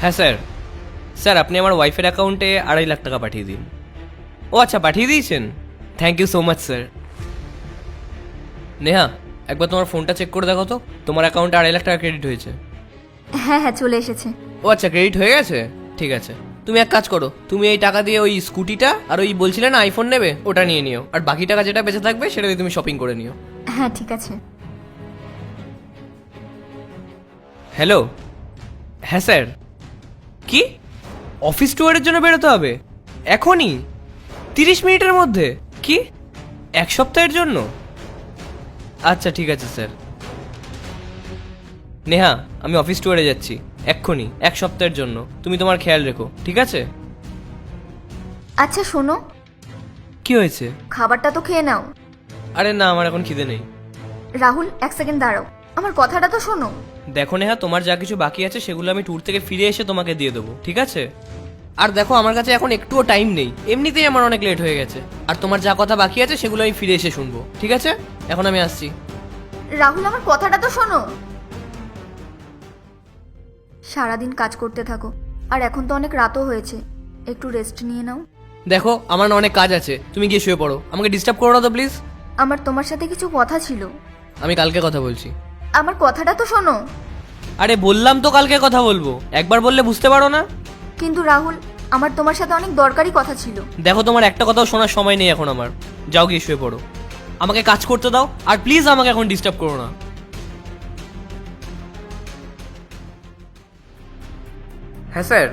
হ্যাঁ sir. Sir আপনি আমার ওয়াইফের অ্যাকাউন্টে আড়াই লাখ টাকা পাঠিয়ে দিন। ও আচ্ছা পাঠিয়ে দিয়েছেন? Thank you so much sir Neha একবার তোমার ফোনটা চেক করে দেখো তো। তোমার অ্যাকাউন্টে আড়াই লাখ টাকা ক্রেডিট হয়েছে। হ্যাঁ হ্যাঁ চলে এসেছে। ও আচ্ছা ক্রেডিট হয়ে গেছে? ঠিক আছে। তুমি এক কাজ করো তুমি এই টাকা দিয়ে ওই স্কুটিটা আর ওই বলছিলে না আইফোন নেবে? ওটা নিয়ে নিও। আর বাকি টাকা যেটা বেঁচে থাকবে সেটা দিয়ে তুমি শপিং করে নিও। হ্যাঁ ঠিক আছে। হ্যালো হ্যাঁ স্যার। কি? অফিস ট্যুরের জন্য বেরোতে হবে? এখনই? তিরিশ মিনিটের মধ্যে? কি? এক সপ্তাহের জন্য? আচ্ছা ঠিক আছে স্যার। নেহা আমি অফিস ট্যুরে যাচ্ছি। এক্ষুনি এক সপ্তাহের জন্য। তুমি তোমার খেয়াল রেখো ঠিক আছে? আচ্ছা শোনো। কি হয়েছে? খাবারটা তো খেয়ে নাও। আরে না আমার এখন খিদে নেই। রাহুল এক সেকেন্ড দাঁড়াও। আমার কথাটা তো শোনো। দেখো নেহা তোমার যা কিছু বাকি আছে সেগুলো আমি ট্যুর থেকে ফিরে এসে তোমাকে দিয়ে দেবো ঠিক আছে? আর দেখো আমার কাছে এখন একটুও টাইম নেই। এমনিতেই আমার অনেক লেট হয়ে গেছে। আর তোমার যা কথা বাকি আছে সেগুলো আমি ফিরে এসে শুনব ঠিক আছে? এখন আমি আসছি। রাহুল আমার কথাটা তো শোনো। সারাদিন কাজ করতে থাকো আর এখন তো অনেক রাতও হয়েছে। একটু রেস্ট নিয়ে নাও। দেখো আমার না অনেক কাজ আছে। তুমি গিয়ে শুয়ে পড়ো। আমাকে ডিস্টার্ব করো না তো প্লিজ আমার তোমার সাথে কিছু কথা ছিল। আমি কালকে কথা বলছি। আমার কথাটা তো শোনো। আরে বললাম তো কালকে কথা বলব। একবার বললে বুঝতে পারো না? কিন্তু রাহুল আমার তোমার সাথে অনেক দরকারি কথা ছিল। দেখো তোমার একটা কথাও শোনার সময় নেই এখন আমার। যাও গিয়ে শুয়ে পড়ো। আমাকে কাজ করতে দাও আর প্লিজ আমাকে এখন ডিস্টার্ব করো না। হ্যাঁ স্যার।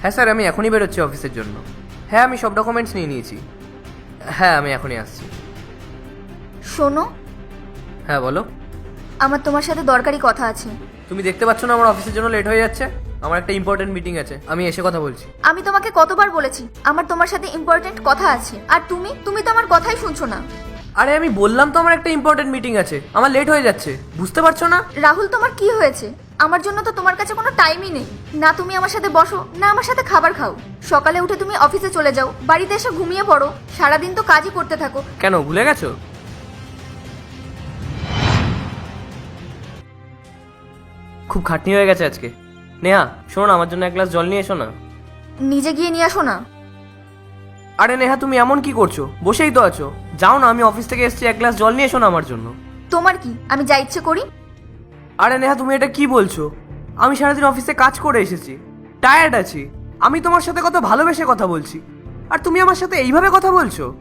হ্যাঁ স্যার আমি এখনই বেরোচ্ছি অফিসের জন্য। হ্যাঁ আমি সব ডকুমেন্টস নিয়ে নিয়েছি। হ্যাঁ আমি এখনই আসছি। শোনো। হ্যাঁ বলো। আমার তোমার সাথে দরকারি কথা আছে। তুমি দেখতে পাচ্ছ না আমার অফিসের জন্য লেট হয়ে যাচ্ছে? আমার একটা ইম্পর্টেন্ট মিটিং আছে। আমি এসে কথা বলছি। আমি তোমাকে কতবার বলেছি আমার তোমার সাথে ইম্পর্টেন্ট কথা আছে। আর তুমি তুমি তো আমার কথাই শুনছো না। আরে আমি বললাম তো আমার একটা ইম্পর্টেন্ট মিটিং আছে। আমার লেট হয়ে যাচ্ছে। বুঝতে পারছ না? রাহুল তোমার কি হয়েছে? আমার জন্য তো তোমার কাছে কোনো টাইমই নেই। না তুমি আমার সাথে বসো না আমার সাথে খাবার খাও। সকালে উঠে তুমি অফিসে চলে যাও বাড়িতে এসে ঘুমিয়ে পড়ো। সারাদিন তো কাজই করতে থাকো। কেন ভুলে গেছো? খুব খাটনি হয়ে গেছে আজকে। নেহা শোনো না আমার জন্য এক গ্লাস জল নিয়ে এসো না। নিজে গিয়ে নিয়ে আসো না। আরে নেহা তুমি এমন কি করছ? বসেই তো আছো। যাও না আমি অফিস থেকে এসেছি এক গ্লাস জল নিয়ে এসো না আমার জন্য। তোমার কি? আমি যা ইচ্ছে করি। আরে নেহা তুমি এটা কি বলছো? আমি সারাদিন অফিসে কাজ করে এসেছি। টায়ার্ড আছি। আমি তোমার সাথে কত ভালোবেসে কথা বলছি। আর তুমি আমার সাথে এইভাবে কথা বলছো?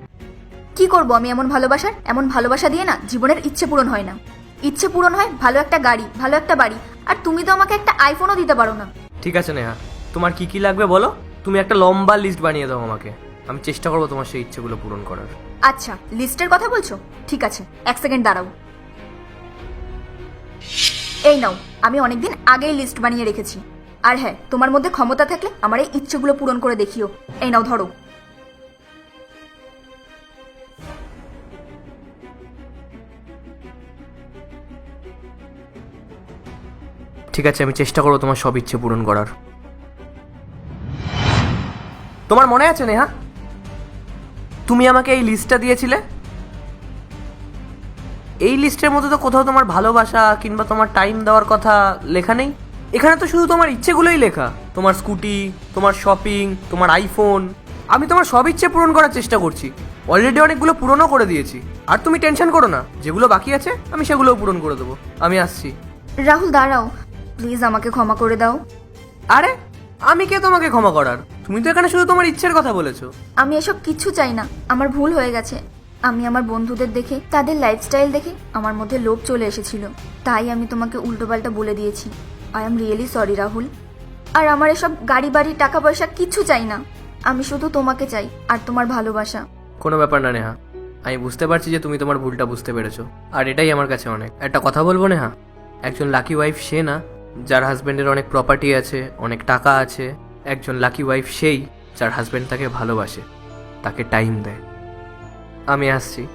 কি করব আমি এমন ভালোবাসার? এমন ভালোবাসা দিয়ে না জীবনের ইচ্ছে পূরণ হয় না। ইচ্ছে পূরণ হয় ভালো একটা গাড়ি ভালো একটা বাড়ি আর তুমি তো আমাকে একটা আইফোনও দিতে পারো না। ঠিক আছে নেহা। তোমার কি কি লাগবে বলো? তুমি একটা লম্বা লিস্ট বানিয়ে দাও আমাকে। আমি চেষ্টা করব তোমার সেই ইচ্ছেগুলো পূরণ করার। আচ্ছা লিস্টের কথা বলছো? ঠিক আছে এক সেকেন্ড দাঁড়াও। এই নাও আমি অনেকদিন আগেই লিস্ট বানিয়ে রেখেছি। আর হ্যাঁ তোমার মধ্যে ক্ষমতা থাকলে আমার এই ইচ্ছেগুলো পূরণ করে দেখিও। এই নাও ধরো। ঠিক আছে, আমি চেষ্টা করব তোমার সব ইচ্ছে পূরণ করার। তোমার মনে আছে, নেহা? তুমি আমাকে এই লিস্টটা দিয়েছিলে? এই লিস্টের মধ্যে তো কোথাও তোমার ভালোবাসা কিংবা তোমার টাইম দেওয়ার কথা লেখা নেই। এখানে তো শুধু তোমার ইচ্ছেগুলোই লেখা। তোমার স্কুটি, তোমার শপিং, তোমার আইফোন। আমি তোমার সব ইচ্ছে পূরণ করার চেষ্টা করছি। অলরেডি অনেকগুলো পূরণও করে দিয়েছি। আর তুমি টেনশন করো না। যেগুলো বাকি আছে, আমি সেগুলোও পূরণ করে দেবো। আমি আসছি। রাহুল, দাঁড়াও। প্লিজ আমাকে ক্ষমা করে দাও। আরে আমি কে তোমাকে ক্ষমা করার? তুমি তো এখানে শুধু তোমার ইচ্ছের কথা বলেছ। আমি এসব কিচ্ছু চাই না। আমার ভুল হয়ে গেছে। আমি আমার বন্ধুদের দেখে তাদের লাইফস্টাইল দেখে আমার মধ্যে লোভ চলে এসেছিল। তাই আমি তোমাকে উল্টোপাল্টা বলে দিয়েছি। I am really sorry Rahul. আর আমার এসব গাড়ি বাড়ি টাকা পয়সা কিছু চাই না। আমি শুধু তোমাকে চাই আর তোমার ভালোবাসা। কোনো ব্যাপার না নেহা। আমি বুঝতে পারছি যে তুমি তোমার ভুলটা বুঝতে পেরেছ। আর এটাই আমার কাছে অনেক। একটা কথা বলব নেহা? একজন লাকি ওয়াইফ সে না যার হাজব্যান্ডের অনেক প্রপার্টি আছে, অনেক টাকা আছে, একজন লাকি ওয়াইফ সেই যার হাজব্যান্ড তাকে ভালোবাসে, তাকে টাইম দেয়। আমি আসছি।